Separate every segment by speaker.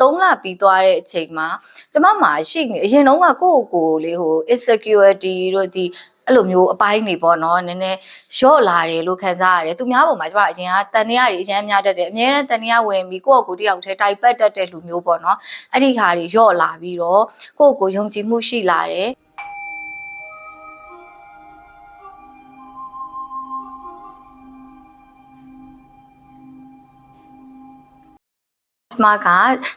Speaker 1: 3လပြီးသွားတဲ့အချိန်မှာကျမမှာရှိနေအရင်တုန်းကကိုယ့်ကိုယ်ကိုလေးဟို insecurity တို့ဒီအဲ့လိုမျိုးအပိုင်းနေပေါ့နော်နည်းနည်းရော့လာတယ်လို့ခံစားရတယ်သူများပေါ်မှာကျမအရင်ကတန်တရားတွေအရင်များတတ်တယ်အများနဲ့တန်တရားဝင်ပြီးကိုယ့်ကိုယ်ကိုယ်တယောက်တည်းတိုက်ပတ်တတ်တဲ့လူမျိုးပေါ့နော်အဲ့ဒီဟာတွေရော့လာပြီးတော့ကိုယ့်ကိုယ်ယုံကြည်မှုရှိလာတယ် ကျမက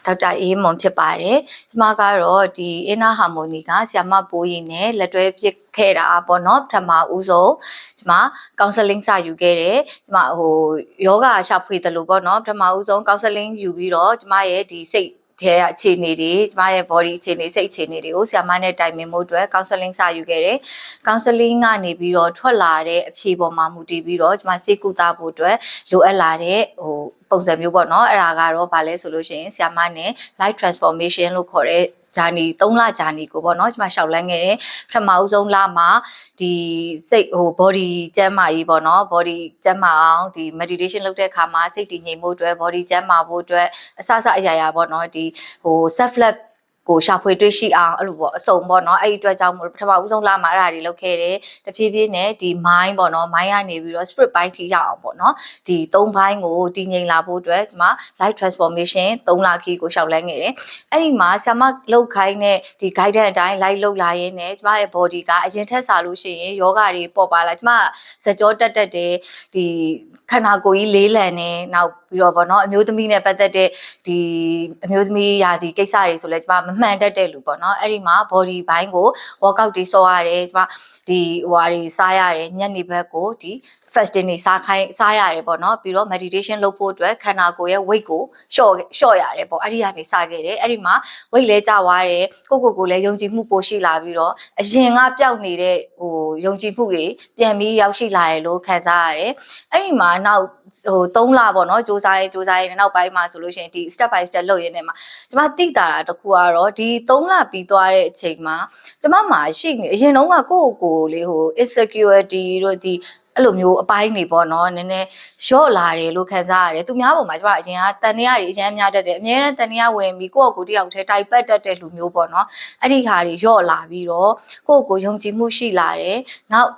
Speaker 1: ဒေါက်တာအေးမွန်ဖြစ်ပါတယ်ကျမကတော့ဒီ inner harmony ကဆ iam မပိုးရင်နဲ့လက်တွဲဖြစ်ခဲ့တာပေါ့နော်ပထမဦးဆုံးကျမ counseling စယူခဲ့တယ်ကျမဟိုယောဂရှာဖွေတယ်လို့ပေါ့နော်ပထမဦးဆုံး counseling ယူပြီးတော့ကျမရဲ့ဒီစိတ် တဲ့အခြေအနေတွေကျမရဲ့ body အခြေအနေစိတ်အခြေအနေတွေကိုဆ iam မနဲ့တိုင်ပင်မှုအတွက် counseling စယူခဲ့တယ် counseling ကနေပြီးတော့ထွက်လာတဲ့အဖြေပေါ်မှာမူတည်ပြီးတော့ကျမစိတ်ကူတာဖို့အတွက်လိုအပ်လာတဲ့ဟိုပုံစံမျိုးပေါ့နော်အဲ့ဒါကတော့ဗာလဲဆိုလို့ရှိရင်ဆ iam မနဲ့ light transformation လို့ခေါ်တဲ့ ဂျာနီ3လဂျာနီကိုပေါ့နော်ကျွန်မရှောက်လန်းခဲ့တယ်ပထမဦးဆုံးလမှာဒီစိတ်ဟို body ကျန်းမာရေးပေါ့နော် body ကျန်းမာအောင်ဒီ meditation လုပ်တဲ့အခါမှာစိတ်တည်ငြိမ်မှုအတွက် body ကျန်းမာဖို့အတွက်အစစအရာရာပေါ့နော်ဒီဟို self love ကိုရှာဖွေတွေ့ရှိအောင်အဲ့လိုပေါ့အစုံပေါ့နော်အဲ့ဒီအတွက်ကြောင့်မို့ပထမဦးဆုံးလာမှာအဲ့ဒါတွေလုပ်ခဲ့တယ်တဖြည်းဖြည်းနဲ့ဒီ mind ပေါ့နော် mind ကနေပြီးတော့ spirit ဘိုင်းထိရအောင်ပေါ့နော်ဒီ၃ဘိုင်းကိုတည်ငြိမ်လာဖို့အတွက်ကျွန်မ life transformation ၃လခီးကိုရှောက်လန်းခဲ့တယ်အဲ့ဒီမှာဆ iam မလောက်ခိုင်းတဲ့ဒီ guidance အတိုင်း live လောက်လာရင်းနဲ့ကျွန်မရဲ့ body ကအရင်ထက်စားလို့ရှိရင်ယောဂတွေပေါ်ပါလာကျွန်မစကြောတက်တက်တယ်ဒီခန္ဓာကိုယ်ကြီးလေးလံနေနောက်ပြီးတော့ဗောနော်အမျိုးသမီးနဲ့ပတ်သက်တဲ့ဒီအမျိုးသမီးရာဒီကိစ္စတွေဆိုလဲကျွန်မမမှန်တတ်တဲ့လူပေါ့နော်အဲ့ဒီမှာ body ဘိုင်းကို workout တွေဆောရတယ်ကျွန်မဒီဟိုဟာတွေစားရတယ်ညနေဘက်ကိုဒီ fasting တွေစားခိုင်းစားရတယ်ပေါ့နော်ပြီးတော့ meditation လုပ်ဖို့အတွက်ခန္ဓာကိုယ်ရဲ့ weight ကိုလျှော့လျှော့ရတယ်ပေါ့အဲ့ဒီကနေစခဲ့တယ်အဲ့ဒီမှာ weight လဲကျသွားတယ်ကိုကိုကိုလည်းယုံကြည်မှုပိုရှိလာပြီးတော့အရင်ကပျောက်နေတဲ့ဟိုယုံကြည်မှုတွေပြန်ပြီးရောက်ရှိလာတယ်လို့ခံစားရတယ်အဲ့ဒီမှာနောက် ဟို3လပေါ့နော်စူးစမ်းရေးစူးစမ်းရေးနောက်ပိုင်းမှာဆိုလို့ရှိရင်ဒီ step by step လုပ်ရင်းနဲ့မှာကျမသိတာတစ်ခုကတော့ဒီ3လပြီးသွားတဲ့အချိန်မှာကျမမှာရှိနေအရင်တုန်းကကိုယ့်ကိုယ်ကိုလေးဟို insecurity တို့ဒီအဲ့လိုမျိုးအပိုင်းနေပေါ့နော်နည်းနည်းရော့လာတယ်လို့ခံစားရတယ်သူများပေါ်မှာကျမအရင်ကတန်တရားတွေအရင်များတတ်တယ်အများနဲ့တန်တရားဝင်ပြီးကိုယ့်ကိုယ်ကိုယ်တယောက်တည်းတိုက်ပတ်တတ်တဲ့လူမျိုးပေါ့နော်အဲ့ဒီဟာတွေရော့လာပြီးတော့ကိုယ့်ကိုယ်ယုံကြည်မှုရှိလာတယ်နောက်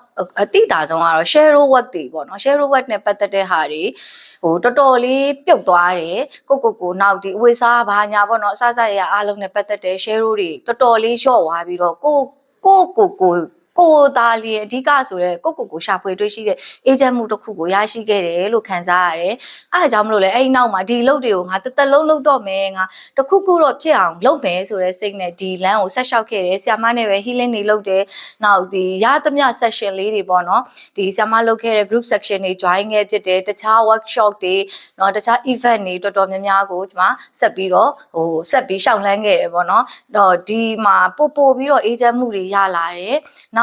Speaker 1: အတိတာဆုံးကတော့ share work တွေပေါ့နော် share work နဲ့ပတ်သက်တဲ့ဟာတွေဟိုတော်တော်လေးပြုတ်သွားတယ်ကိုကိုကိုနောက်ဒီအဝေးစားဘာညာပေါ့နော်အစစရရအားလုံးနဲ့ပတ်သက်တဲ့ share တွေတော်တော်လေးလျှော့သွားပြီးတော့ကိုကိုကိုကို ကိုသားလျင်အဓိကဆိုတော့ကိုကိုကိုရှာဖွေတွေ့ရှိတဲ့အေဂျင့်မှုတစ်ခုကိုရရှိခဲ့တယ်လို့ခံစားရတယ်။အဲအကြောင်းမလို့လဲအဲ့ဒီနောက်မှာဒီလုပ်တွေကိုငါတစ်သက်လုံးလုပ်တော့မယ်ငါတခုခုတော့ဖြစ်အောင်လုပ်မယ်ဆိုတဲ့စိတ်နဲ့ဒီလမ်းကိုဆက်လျှောက်ခဲ့တယ်။ဆ iam မနဲ့ပဲ healing တွေလုပ်တယ်။နောက်ဒီရသမျှ session လေးတွေပေါ့နော်။ဒီဆ iam မလုပ်ခဲ့တဲ့ group section တွေ join ခဲ့ဖြစ်တယ်။တခြား workshop တွေနော်တခြား event တွေတော်တော်များများကိုကျွန်မဆက်ပြီးတော့ဟိုဆက်ပြီးရှောက်လန်းခဲ့တယ်ပေါ့နော်။တော့ဒီမှာပို့ပို့ပြီးတော့ agent မှုတွေရလာတယ်။နောက်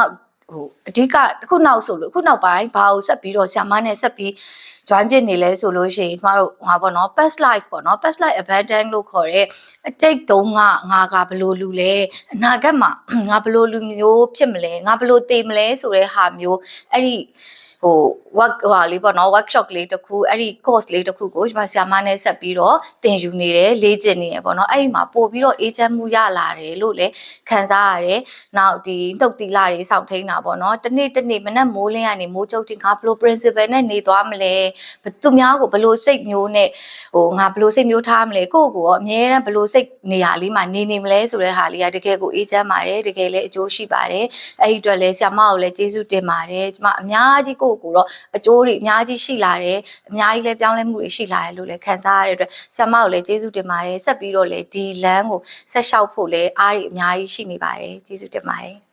Speaker 1: ဟိုအဓိကအခုနောက်ဆိုလို့အခုနောက်ပိုင်းဘာကိုဆက်ပြီးတော့ဆ iam မနဲ့ဆက်ပြီး join ဖြစ်နေလဲဆိုလို့ရှိရင်ကျမတို့ဟာပေါ့နော် past life ပေါ့နော် past life abandon လို့ခေါ်တဲ့အတိတ်တုန်းကငါကဘလို့လူလဲအနာဂတ်မှာငါဘလို့လူမျိုးဖြစ်မလဲငါဘလို့တည်မလဲဆိုတဲ့ဟာမျိုးအဲ့ဒီ ဟို work ဟိုဟာလေးပေါ့နော် workshop လေးတစ်ခုအဲ့ဒီ course လေးတစ်ခုကိုကျွန်မဆရာမနဲ့ဆက်ပြီးတော့သင်ယူနေတယ်လေ့ကျင့်နေရပေါ့နော်အဲ့ဒီမှာပို့ပြီးတော့ agent မှုရလာတယ်လို့လည်းခံစားရတယ်နောက်ဒီနှုတ်တီလာတွေစောင့်ထိန်တာပေါ့နော်တနေ့တနေ့မနက်မိုးလင်းကနေမိုးချုပ်တင်ငါဘလို့ principle နဲ့နေသွားမလဲသူများကိုဘလို့စိတ်မျိုးနဲ့ဟိုငါဘလို့စိတ်မျိုးထားမလဲကိုယ့်ကိုယ်ကအမြဲတမ်းဘလို့စိတ်နေရာလေးမှာနေနေမလဲဆိုတဲ့ဟာလေးကတကယ်ကို agent ပါတယ်တကယ်လည်းအကျိုးရှိပါတယ်အဲ့ဒီအတွက်လည်းဆရာမကိုလည်းကျေးဇူးတင်ပါတယ်ကျမအများကြီးကိုယ့်ကိုယ်တော့အကျိုးတွေအများကြီးရှိလာတယ်အများကြီးလည်းပြောင်းလဲမှုတွေရှိလာတယ်လို့လည်းခံစားရတဲ့အတွက်ဆရာမကိုလည်းကျေးဇူးတင်ပါတယ်ဆက်ပြီးတော့လည်းဒီလမ်းကိုဆက်လျှောက်ဖို့လည်းအားတွေအများကြီးရှိနေပါတယ်ကျေးဇူးတင်ပါတယ်